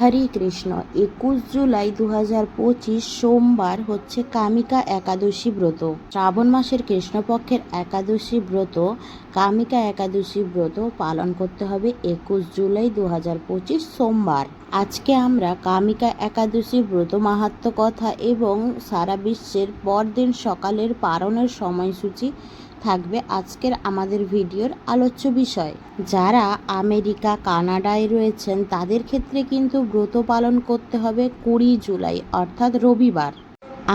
হরে কৃষ্ণ, একুশ জুলাই দু হাজার পঁচিশ সোমবার হচ্ছে কামিকা একাদশী ব্রত। শ্রাবণ মাসের কৃষ্ণপক্ষের একাদশী ব্রত, কামিকা একাদশী ব্রত পালন করতে হবে একুশ জুলাই দু হাজার পঁচিশ সোমবার। আজকে আমরা কামিকা একাদশী ব্রত মাহাত্ম কথা এবং সারা বিশ্বের পরদিন সকালের পারণের সময়সূচি থাকবে আজকের আমাদের ভিডিওর আলোচ্য বিষয়। যারা আমেরিকা, কানাডায় রয়েছেন, তাদের ক্ষেত্রে কিন্তু ব্রত পালন করতে হবে কুড়ি জুলাই, অর্থাৎ রবিবার।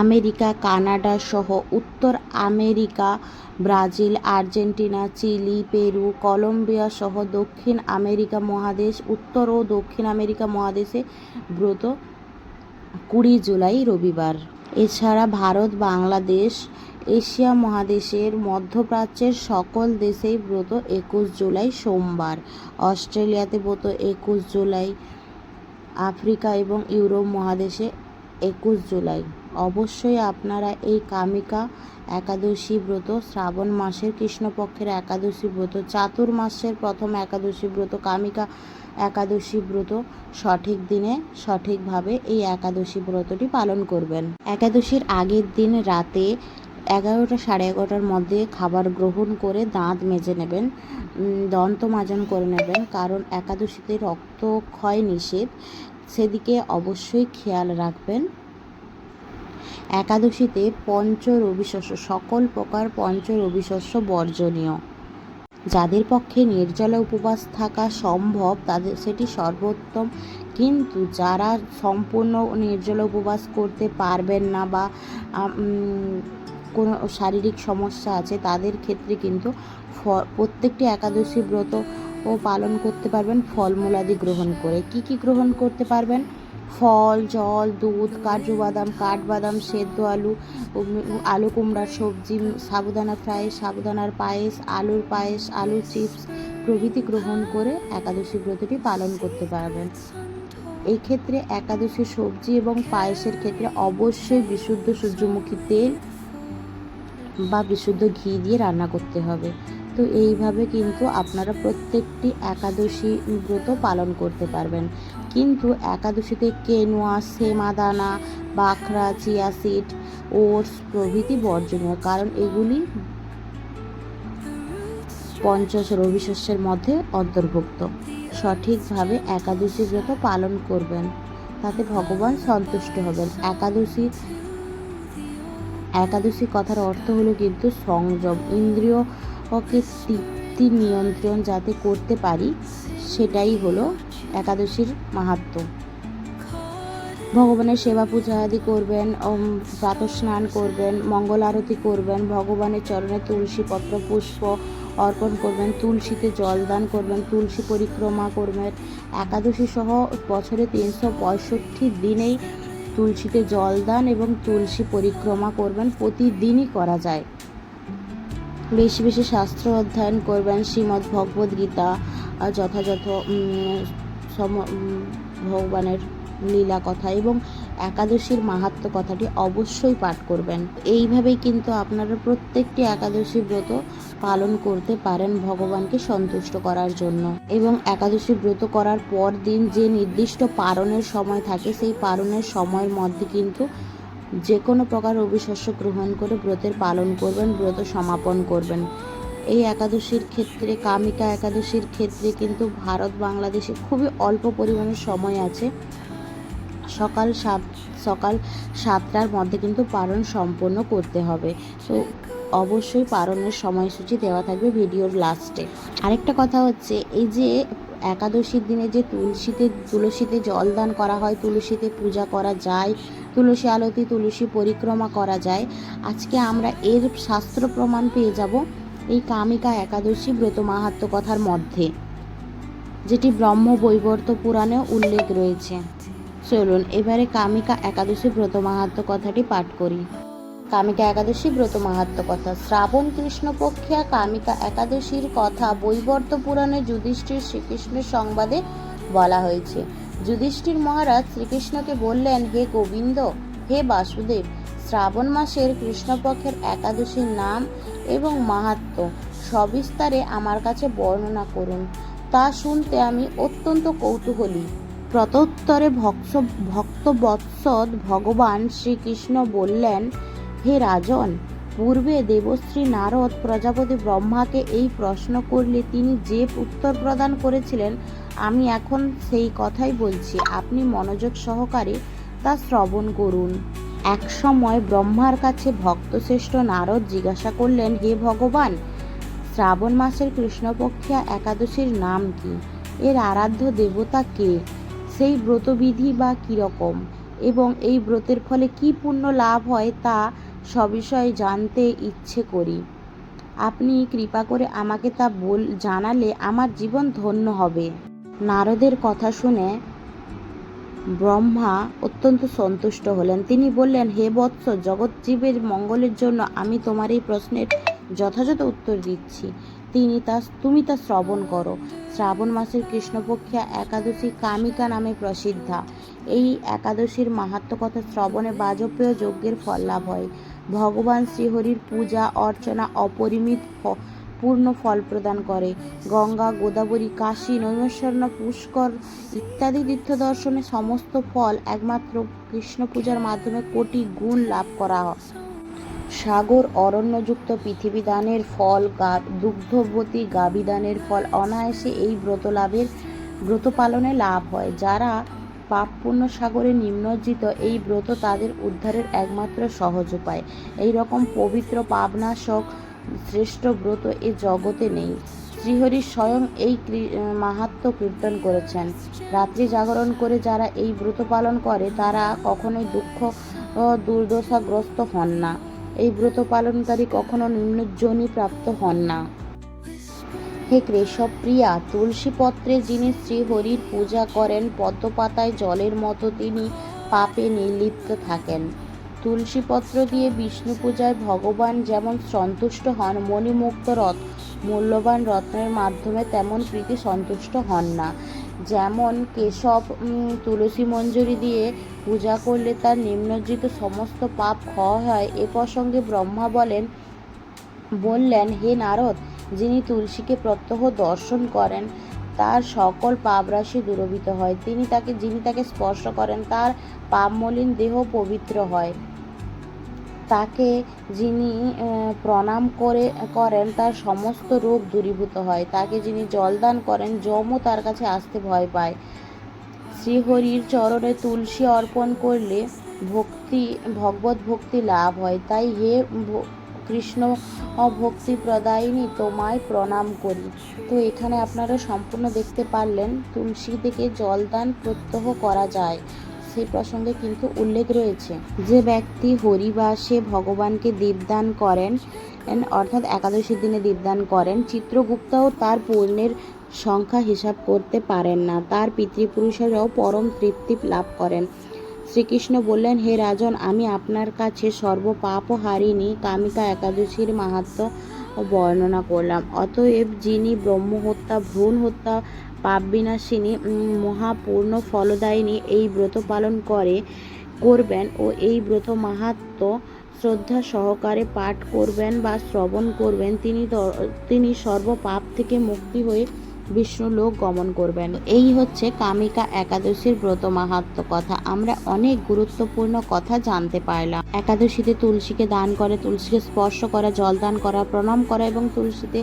আমেরিকা, কানাডা সহ উত্তর America, Brazil, Argentina, Chile, Peru, Colombia সহ দক্ষিণ আমেরিকা মহাদেশ, উত্তর ও দক্ষিণ আমেরিকা মহাদেশে ব্রত কুড়ি জুলাই রবিবার। এছাড়া ভারত, বাংলাদেশ এশিয়া মহাদেশের মধ্যপ্রাচ্যের সকল দেশেই ব্রত একুশ জুলাই সোমবার। অস্ট্রেলিয়াতে ব্রত একুশ জুলাই, আফ্রিকা এবং ইউরোপ মহাদেশে একুশ জুলাই। অবশ্যই আপনারা এই কামিকা একাদশী ব্রত, শ্রাবণ মাসের কৃষ্ণপক্ষের একাদশী ব্রত, চাতুর্মাসের প্রথম একাদশী ব্রত, কামিকা একাদশী ব্রত সঠিক দিনে সঠিকভাবে এই একাদশী ব্রতটি পালন করবেন। একাদশীর আগের দিন রাতে এগারোটা সাড়ে এগারোটার মধ্যে খাবার গ্রহণ করে দাঁত মেজে নেবেন দন্ত মাজন করে নেবেন, কারণ একাদশীতে রক্তক্ষয় নিষেধ। সেদিকে অবশ্যই খেয়াল রাখবেন। একাদশীতে পঞ্চ রবিশস্য সকল প্রকার পঞ্চ রবিশস্য বর্জনীয়। যাদের পক্ষে নির্জলা উপবাস থাকা সম্ভব, তাদের সেটি সর্বোত্তম। কিন্তু যারা সম্পূর্ণ নির্জলা উপবাস করতে পারবেন না বা কোনো শারীরিক সমস্যা আছে, তাদের ক্ষেত্রে কিন্তু ফ- প্রত্যেকটি একাদশী ব্রত ও পালন করতে পারবেন ফলমূলাদি গ্রহণ করে। কি কি গ্রহণ করতে পারবেন? ফল, জল, দুধ কাজু বাদাম কাঠবাদাম, সেদ্ধ আলু আলু কুমড়ার সবজি, সাবুদানা ফ্রাই সাবুদানার পায়েস, আলুর পায়েস আলুর চিপস প্রভৃতি গ্রহণ করে একাদশী ব্রতটি পালন করতে পারবেন। এই ক্ষেত্রে একাদশী সবজি এবং পায়েসের ক্ষেত্রে অবশ্যই বিশুদ্ধ সূর্যমুখী তেল বা বিশুদ্ধ ঘি দিয়ে রান্না করতে হবে। তো এইভাবে কিন্তু আপনারা প্রত্যেকটি একাদশী ব্রত পালন করতে পারবেন। কিন্তু একাদশীতে কেনোয়া, সেমাদানা, বাখরা, চিয়া সিড, ওটস প্রভৃতি বর্জনীয়, কারণ এগুলি পঞ্চাশ রবিশস্যের মধ্যে অন্তর্ভুক্ত। সঠিকভাবে একাদশী ব্রত পালন করবেন, তাতে ভগবান সন্তুষ্ট হবেন। একাদশী একাদশী কথার অর্থ হলো কিন্তু সংযম ইন্দ্রিয়কে তৃপ্তি নিয়ন্ত্রণ যাতে করতে পারি, সেটাই হলো একাদশীর মাহাত্ম। ভগবানের সেবা পূজা আদি করবেন প্রাতঃ স্নান করবেন, মঙ্গল আরতি করবেন, ভগবানের চরণে তুলসী পত্র, পুষ্প অর্পণ করবেন, তুলসীতে জল দান করবেন, তুলসী পরিক্রমা করবেন। একাদশী সহ বছরে তিনশো পঁয়ষট্টি দিনেই তুলসীতে জল দান এবং তুলসী পরিক্রমা করবেন, প্রতিদিনই করা যায়। বেশি বেশি শাস্ত্র অধ্যয়ন করবেন, শ্রীমদ্ ভগবদ গীতা যথাযথ সম ভগবানের লীলা কথা এবং একাদশীর মাহাত্ম কথাটি অবশ্যই পাঠ করবেন। এইভাবেই কিন্তু আপনারা প্রত্যেকটি একাদশী ব্রত পালন করতে পারেন ভগবানকে সন্তুষ্ট করার জন্য। এবং একাদশী ব্রত করার পর দিন যে নির্দিষ্ট পারণের সময় থাকে, সেই পারণের সময়ের মধ্যে কিন্তু যে কোনো প্রকার অবিশস্য গ্রহণ করে ব্রতের পালন করবেন, ব্রত সমাপন করবেন। এই একাদশীর ক্ষেত্রে, কামিকা একাদশীর ক্ষেত্রে কিন্তু ভারত বাংলাদেশে খুবই অল্প পরিমাণে সময় আছে। সকাল সাত, সকাল সাতটার মধ্যে কিন্তু পালন সম্পন্ন করতে হবে। তো অবশ্যই পালনের সময়সূচি দেওয়া থাকবে ভিডিওর লাস্টে। আরেকটা কথা হচ্ছে, এই যে একাদশীর দিনে যে তুলসীতে তুলসীতে জল দান করা হয়, তুলসীতে পূজা করা যায়, তুলসী আলতি, তুলসী পরিক্রমা করা যায়, আজকে আমরা এর শাস্ত্র প্রমাণ পেয়ে যাব এই কামিকা একাদশী ব্রত মাহাত্ম কথার মধ্যে, যেটি ব্রহ্ম বৈবর্ত পুরাণে উল্লেখ রয়েছে। চলুন, এবারে কামিকা একাদশী ব্রত মাহাত্ম কথাটি পাঠ করি। কামিকা একাদশী ব্রত মাহাত্ম কথা। শ্রাবণ কৃষ্ণপক্ষিয়া কামিকা একাদশীর কথা বৈবর্ত পুরাণে যুধিষ্ঠির শ্রীকৃষ্ণের সংবাদে বলা হয়েছে। যুধিষ্ঠির মহারাজ শ্রীকৃষ্ণকে বললেন, হে গোবিন্দ, হে বাসুদেব, শ্রাবণ মাসের কৃষ্ণপক্ষের একাদশীর নাম এবং মাহাত্ম সবিস্তারে আমার কাছে বর্ণনা করুন। তা শুনতে আমি অত্যন্ত কৌতূহলী। প্রত্যুত্তরে ভক্স ভক্তবৎসদ ভগবান শ্রীকৃষ্ণ বললেন, হে রাজন, পূর্বে দেবশ্রী নারদ প্রজাপতি ব্রহ্মাকে এই প্রশ্ন করলে তিনি যে উত্তর প্রদান করেছিলেন, আমি এখন সেই কথাই বলছি। আপনি মনোযোগ সহকারে তা শ্রবণ করুন। এক সময় ব্রহ্মার কাছে ভক্তশ্রেষ্ঠ নারদ জিজ্ঞাসা করলেন, হে ভগবান, শ্রাবণ মাসের কৃষ্ণপক্ষিয়া একাদশীর নাম কি? এর আরাধ্য দেবতা কে? সেই ব্রতবিধি বা কীরকম এবং এই ব্রতের ফলে কি পুণ্য লাভ হয় তা সবিষয়ে জানতে ইচ্ছে করি। আপনি কৃপা করে আমাকে তা বল, জানালে আমার জীবন ধন্য হবে। নারদের কথা শুনে ব্রহ্মা অত্যন্ত সন্তুষ্ট হলেন। তিনি বললেন, হে বৎস জগৎজীবের মঙ্গলের জন্য আমি তোমার এই প্রশ্নের যথাযথ উত্তর দিচ্ছি। তিনি তা, তুমি তা শ্রবণ করো। শ্রাবণ মাসের কৃষ্ণপক্ষিয়া একাদশী কামিকা নামে প্রসিদ্ধা। এই একাদশীর মাহাত্ম কথা শ্রবণে বাজপেয় যজ্ঞের ফল লাভ হয়। ভগবান শ্রীহরির পূজা, অর্চনা অপরিমিত পূর্ণ ফল প্রদান করে। গঙ্গা, গোদাবরী, কাশী নৈমেশ্বর্ণ পুষ্কর ইত্যাদি তীর্থ দর্শনে সমস্ত ফল একমাত্র কৃষ্ণ পূজার মাধ্যমে কোটি গুণ লাভ করা হয়। সাগর অরণ্যযুক্ত পৃথিবী দানের ফল দুগ্ধবতী গাভী দানের ফল অনায়াসে এই ব্রত লাভের ব্রত পালনে লাভ হয়। যারা পাপ পুণ্য সাগরে নিম্নজিত এই ব্রত তাদের উদ্ধারের একমাত্র সহজ উপায়। এই রকম পবিত্র পাবনাশক শ্রেষ্ঠ ব্রত এ জগতে নেই। শ্রীহরি স্বয়ং এই মাহাত্ম্য কীর্তন করেছেন। রাত্রি জাগরণ করে যারা এই ব্রত পালন করে, তারা কখনোই দুঃখ দুর্দশাগ্রস্ত হন না। এই ব্রত পালনকারী কখনো নিম্নজনী প্রাপ্ত হন না। হে কেশব প্রিয়া, তুলসী পত্রে যিনি শ্রীহরির পূজা করেন পদ্মপাতায় জলের মতো তিনি পাপে নির্লিপ্ত থাকেন। তুলসী পত্র দিয়ে বিষ্ণু পূজায় ভগবান যেমন সন্তুষ্ট হন, মণিমুক্ত রথ মূল্যবান রত্নের মাধ্যমে তেমন প্রীতি সন্তুষ্ট হন না। যেমন কেশব তুলসী মঞ্জুরি দিয়ে পূজা করলে তার নিম্নজিত সমস্ত পাপ ক্ষয় হয়। এ প্রসঙ্গে ব্রহ্মা বলেন, বললেন, হে নারদ, যিনি তুলসীকে প্রত্যহ দর্শন করেন, তার সকল পাপরাশি দূরভূত হয়। তিনি তাকে, যিনি তাকে স্পর্শ করেন, তার পাপমলিন দেহ পবিত্র হয়। তাকে যিনি প্রণাম করে, করেন, তার সমস্ত রোগ দূরীভূত হয়। তাকে যিনি জলদান করেন, যমও তার কাছে আসতে ভয় পায়। শ্রীহরির চরণে তুলসী অর্পণ করলে ভক্তি, ভগবত ভক্তি লাভ হয়। তাই হে কৃষ্ণ ভক্তি প্রদায়িনী, তোমায় প্রণাম করি। তো এখানে আপনারা সম্পূর্ণ দেখতে পারলেন, তুলসী থেকে জলদান প্রত্যহ করা যায়। সেই প্রসঙ্গে কিন্তু উল্লেখ রয়েছে যে ব্যক্তি হরিবাসে ভগবানকে দীপদান করেন অর্থাৎ একাদশীর দিনে দীপদান করেন চিত্রগুপ্তও তার পূর্ণের সংখ্যা হিসাব করতে পারেন না। তার পিতৃপুরুষেরাও পরম তৃপ্তি লাভ করেন। শ্রীকৃষ্ণ বললেন, হে রাজন, আমি আপনার কাছে সর্বপাপ হারিনি কামিকা একাদশীর মাহাত্ম্য বর্ণনা করলাম। অতএব যিনি ব্রহ্মহত্যা ভ্রূণ হত্যা পাপ বিনাশিনী মহাপূর্ণ ফলদায়িনী এই ব্রত পালন করে, করবেন ও এই ব্রত মাহাত্ম শ্রদ্ধা সহকারে পাঠ করবেন বা শ্রবণ করবেন, তিনি তিনি সর্ব পাপ থেকে মুক্তি হয়ে বিষ্ণু লোক গমন করবেন। এই হচ্ছে কামিকা একাদশীর ব্রত মাহাত্ম কথা। আমরা অনেক গুরুত্বপূর্ণ কথা জানতে পারলাম। একাদশীতে তুলসীকে দান করে, তুলসীকে স্পর্শ করা, জল দান করা, প্রণাম করা এবং তুলসীতে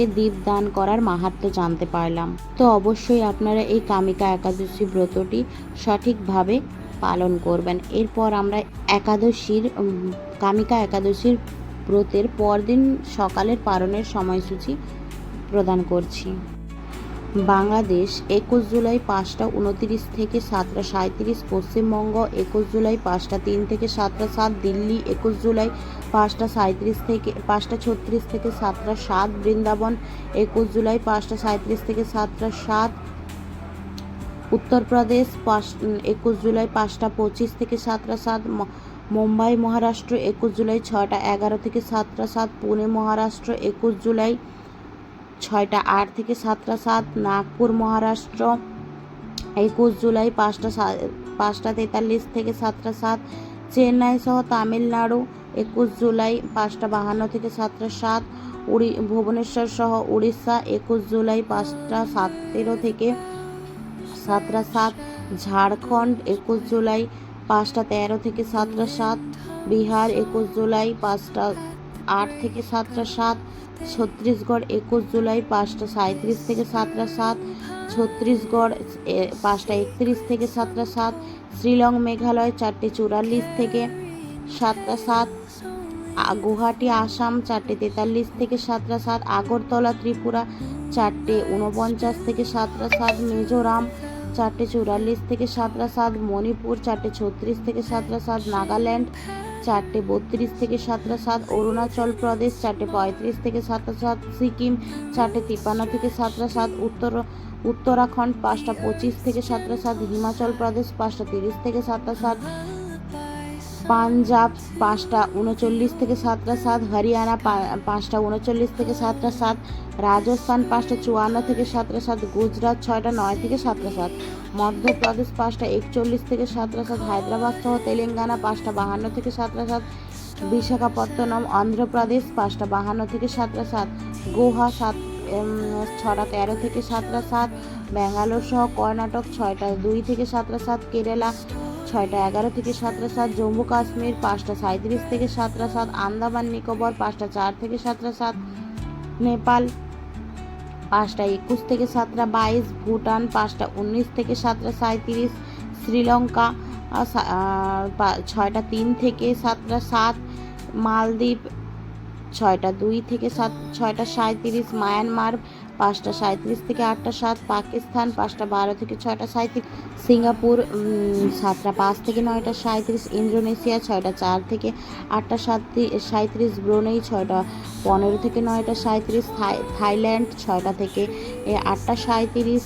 এ দীপ দান করার মাহাত্ম জানতে পারলাম। তো অবশ্যই আপনারা এই কামিকা একাদশী ব্রতটি সঠিকভাবে পালন করবেন। এরপর আমরা একাদশীর কামিকা একাদশীর ব্রতের পরদিন সকালের পালনের সময়সূচি প্রদান করছি। বাংলাদেশ একুশ জুলাই পাঁচটা উনতিরিশ থেকে সাতটা সাঁত্রিশ পশ্চিমবঙ্গ একুশ জুলাই পাঁচটা তিন থেকে সাতটা সাত, দিল্লি একুশ জুলাই পাঁচটা সাঁত্রিশ থেকে, পাঁচটা ছত্রিশ থেকে সাতটা সাত, বৃন্দাবন একুশ জুলাই পাঁচটা সাঁত্রিশ থেকে সাতটা সাত, উত্তরপ্রদেশ পাঁচ, একুশ জুলাই পাঁচটা পঁচিশ থেকে সাতটা সাত মুম্বাই, মহারাষ্ট্র একুশ জুলাই ছটা এগারো থেকে সাতটা সাত, পুনে, মহারাষ্ট্র একুশ জুলাই ছয়টা আট থেকে সাতটা সাত, নাগপুর, মহারাষ্ট্র, একুশ জুলাই পাঁচটা পাঁচটা তেতাল্লিশ থেকে সাতটা সাত, চেন্নাই সহ তামিলনাড়ু, একুশ জুলাই পাঁচটা বাহান্ন থেকে সাতটা সাত, উড়ি, ভুবনেশ্বর সহ উড়িষ্যা, একুশ জুলাই পাঁচটা সাতেরো থেকে সাতটা সাত, ঝাড়খণ্ড, একুশ জুলাই পাঁচটা তেরো থেকে সাতটা সাত, বিহার, একুশ জুলাই পাঁচটা আট থেকে সাতটা সাত ছত্তিশগড় একুশ জুলাই পাঁচটা সাঁত্রিশ থেকে সাতটা সাত ছত্রিশগড় পাঁচটা একত্রিশ থেকে সাতটা সাত, শ্রীলং মেঘালয় চারটে চুরাল্লিশ থেকে সাতটা সাত গুয়াহাটি, আসাম চারটে তেতাল্লিশ থেকে সাতটা সাত, আগরতলা, ত্রিপুরা চারটে উনপঞ্চাশ থেকে সাতটা সাত, মিজোরাম চারটে চুরাল্লিশ থেকে সাতটা সাত, মণিপুর চারটে ছত্রিশ থেকে সাতটা সাত, নাগাল্যান্ড চারটে বত্রিশ থেকে সাতটা সাত, অরুণাচল প্রদেশ চারটে পঁয়ত্রিশ থেকে সাতটা সাত, সিকিম চারটে তিপ্পান্ন থেকে সাতটা সাত, উত্তর, উত্তরাখণ্ড পাঁচটা পঁচিশ থেকে সাতটা সাত, হিমাচল প্রদেশ পাঁচটা তিরিশ থেকে সাতটা সাত পাঞ্জাব পাঁচটা উনচল্লিশ থেকে সাতটা সাত, হরিয়ানা পাঁচটা উনচল্লিশ থেকে সাতটা সাত, রাজস্থান পাঁচটা চুয়ান্ন থেকে সাতটা সাত, গুজরাট ছয়টা নয় থেকে সাতটা সাত, মধ্যপ্রদেশ পাঁচটা একচল্লিশ থেকে সাতটা সাত, হায়দ্রাবাদ সহ তেলেঙ্গানা পাঁচটা বাহান্ন থেকে সাতটা সাত, বিশাখাপত্তনম অন্ধ্রপ্রদেশ পাঁচটা বাহান্ন থেকে সাতটা সাত গোয়া সাত ছটা তেরো থেকে সাতটা সাত, ব্যাঙ্গালোর সহ কর্ণাটক ছয়টা দুই থেকে সাতটা সাত, কেরালা ছয়টা এগারো থেকে সাতটা সাত, জম্মু কাশ্মীর পাঁচটা সাঁত্রিশ থেকে সাতটা সাত, আন্দামান, নিকোবর পাঁচটা চার থেকে সাতটা সাত, নেপাল পাঁচটা একুশ থেকে সাতটা বাইশ, ভুটান পাঁচটা উনিশ থেকে সাতটা সাঁত্রিশ শ্রীলঙ্কা ছয়টা তিন থেকে সাতটা সাত, মালদ্বীপ ছয়টা দুই থেকে সাত, ছয়টা সাঁত্রিশ মায়ানমার পাঁচটা সাঁত্রিশ থেকে আটটা সাত, পাকিস্তান পাঁচটা বারো থেকে ছয়টা সাঁত্রিশ সিঙ্গাপুর সাতটা পাঁচ থেকে নয়টা সাঁত্রিশ ইন্দোনেশিয়া ছয়টা চার থেকে আটটা সাত সাঁত্রিশ ব্রুনেই ছয়টা পনেরো থেকে নয়টা সাঁত্রিশ থাই, থাইল্যান্ড ছয়টা থেকে আটটা সাঁত্রিশ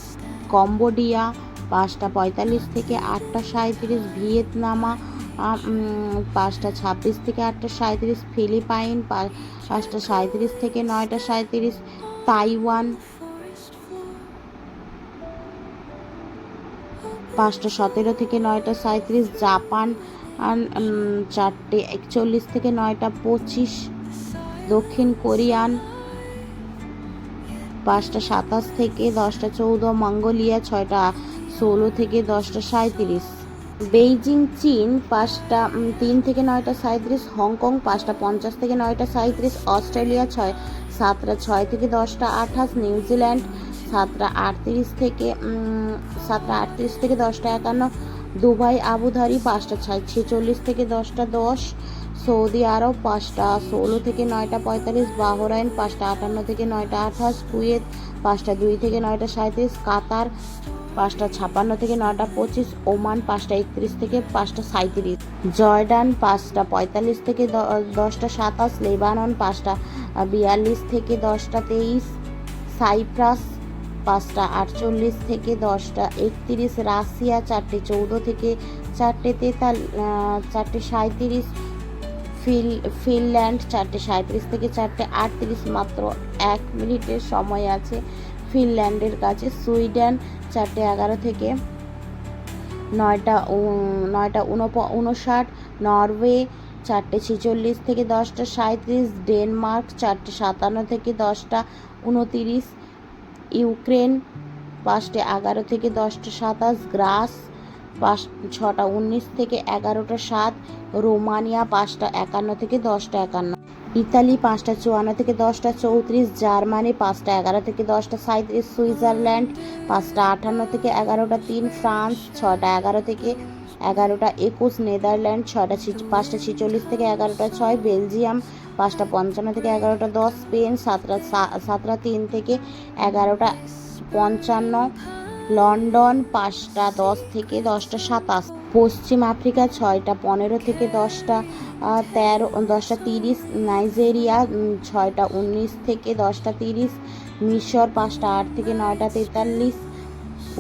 কম্বোডিয়া পাঁচটা পঁয়তাল্লিশ থেকে আটটা সাঁত্রিশ ভিয়েতনামা পাঁচটা ছাব্বিশ থেকে আটটা সাঁত্রিশ ফিলিপাইন পাঁচটা সাঁত্রিশ থেকে নয়টা সাঁত্রিশ তাইওয়ান পাঁচটা সতেরো থেকে নয়টা সাঁত্রিশ জাপান চারটে একচল্লিশ থেকে নয়টা পঁচিশ, দক্ষিণ কোরিয়ান পাঁচটা সাতাশ থেকে দশটা চৌদ্দ, মঙ্গোলিয়া ছয়টা ষোলো থেকে দশটা সাঁত্রিশ বেইজিং, চীন পাঁচটা তিন থেকে নয়টা সাঁত্রিশ হংকং পাঁচটা পঞ্চাশ থেকে নয়টা সাঁত্রিশ অস্ট্রেলিয়া ছয় সাতটা ছয় থেকে দশটা আঠাশ নিউজিল্যান্ড সাতটা আটত্রিশ থেকে সাতটা আটত্রিশ থেকে দশটা একান্ন, দুবাই আবুধারি পাঁচটা ছয়, ছেচল্লিশ থেকে দশটা দশ, সৌদি আরব পাঁচটা ষোলো থেকে নয়টা পঁয়তাল্লিশ, বাহরাইন পাঁচটা আটান্ন থেকে নয়টা আঠাশ, কুয়েত পাঁচটা দুই থেকে নয়টা সাঁত্রিশ কাতার পাঁচটা ছাপান্ন থেকে নটা পঁচিশ, ওমান পাঁচটা একত্রিশ থেকে পাঁচটা সাঁত্রিশ জর্ডান পাঁচটা পঁয়তাল্লিশ থেকে দশটা সাতাশ, লেবানন পাঁচটা বিয়াল্লিশ থেকে দশটা তেইশ, সাইপ্রাস পাঁচটা আটচল্লিশ থেকে দশটা একত্রিশ, রাশিয়া চারটে চৌদ্দ থেকে চারটে তেতাল চারটে সাঁত্রিশ ফিল, ফিনল্যান্ড চারটে সাঁত্রিশ থেকে চারটে আটত্রিশ, মাত্র এক মিনিটের সময় আছে। ফিনল্যান্ডের কাছে সুইডেন চারটে এগারো থেকে নয়টা নয়টা উনপ- উনষাট, নরওয়ে চারটে ছেচল্লিশ থেকে দশটা সাঁত্রিশ ডেনমার্ক চারটে সাতান্ন থেকে দশটা, উনতিরিশ, ইউক্রেন পাঁচটা এগারো থেকে দশটা, সাতাশ, গ্রাস পাঁচ, ছটা, উনিশ থেকে এগারোটা, সাত, রোমানিয়া পাঁচটা, একান্ন থেকে দশটা, একান্ন। ইতালি পাঁচটা চুয়ান্ন থেকে দশটা চৌত্রিশ, জার্মানি পাঁচটা এগারো থেকে দশটা সাঁত্রিশ সুইজারল্যান্ড পাঁচটা আটান্ন থেকে এগারোটা তিন, ফ্রান্স ছটা এগারো থেকে এগারোটা একুশ, নেদারল্যান্ড ছটা পাঁচটা ছিচল্লিশ থেকে এগারোটা ছয়, বেলজিয়াম পাঁচটা পঞ্চান্ন থেকে এগারোটা দশ, স্পেন সাতটা সাতটা তিন থেকে এগারোটা পঞ্চান্ন লন্ডন পাঁচটা দশ থেকে দশটা সাতাশ। পশ্চিম আফ্রিকা ছয়টা, পনেরো থেকে দশটা তেরো, দশটা তিরিশ, নাইজেরিয়া ছয়টা উনিশ থেকে দশটা তিরিশ, মিশর পাঁচটা আট থেকে নয়টা তেতাল্লিশ,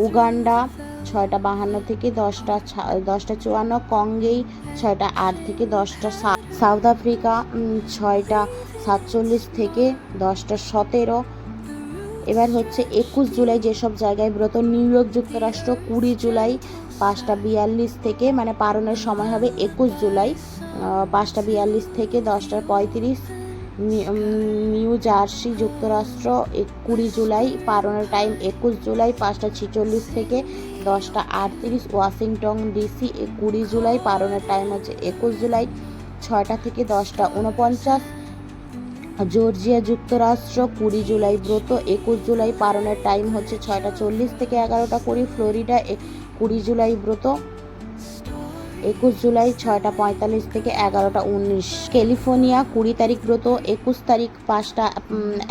উগান্ডা ছয়টা বাহান্ন থেকে দশটা দশটা চুয়ান্ন, কঙ্গেই ছয়টা আট থেকে দশটা সাউথ আফ্রিকা ছয়টা সাতচল্লিশ থেকে দশটা সতেরো এবার হচ্ছে একুশ জুলাই যেসব জায়গায় ব্রত, নিউ ইয়র্ক যুক্তরাষ্ট্র, কুড়ি জুলাই, পাঁচটা বিয়াল্লিশ থেকে মানে পারণের সময় হবে একুশ জুলাই পাঁচটা বিয়াল্লিশ থেকে দশটা পঁয়ত্রিশ নিউ জার্সি যুক্তরাষ্ট্র কুড়ি জুলাই, পারণের টাইম একুশ জুলাই, পাঁচটা ছিচল্লিশ থেকে দশটা আটত্রিশ, ওয়াশিংটন ডিসি কুড়ি জুলাই পালনের টাইম হচ্ছে একুশ জুলাই, ছয়টা থেকে দশটা উনপঞ্চাশ জর্জিয়া যুক্তরাষ্ট্র কুড়ি জুলাই ব্রত, একুশ জুলাই পালনের টাইম হচ্ছে ছয়টা চল্লিশ থেকে এগারোটা কুড়ি ফ্লোরিডা কুড়ি জুলাই ব্রত। একুশ জুলাই ছয়টা পঁয়তাল্লিশ থেকে এগারোটা উনিশ। ক্যালিফোর্নিয়া কুড়ি তারিখ ব্রত, একুশ তারিখ পাঁচটা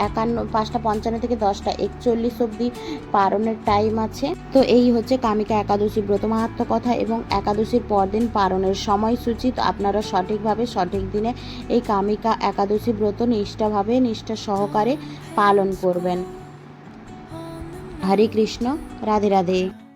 একান্ন, পাঁচটা পঞ্চান্ন থেকে দশটা একচল্লিশ অবধি পারণের টাইম আছে। তো এই হচ্ছে কামিকা একাদশী ব্রত মাহাত্ম কথা এবং একাদশীর পরদিন পারণের সময়সূচি। তো আপনারা সঠিকভাবে সঠিক দিনে এই কামিকা একাদশী ব্রত নিষ্ঠাভাবে, নিষ্ঠা সহকারে পালন করবেন। হরে কৃষ্ণ, রাধে রাধে।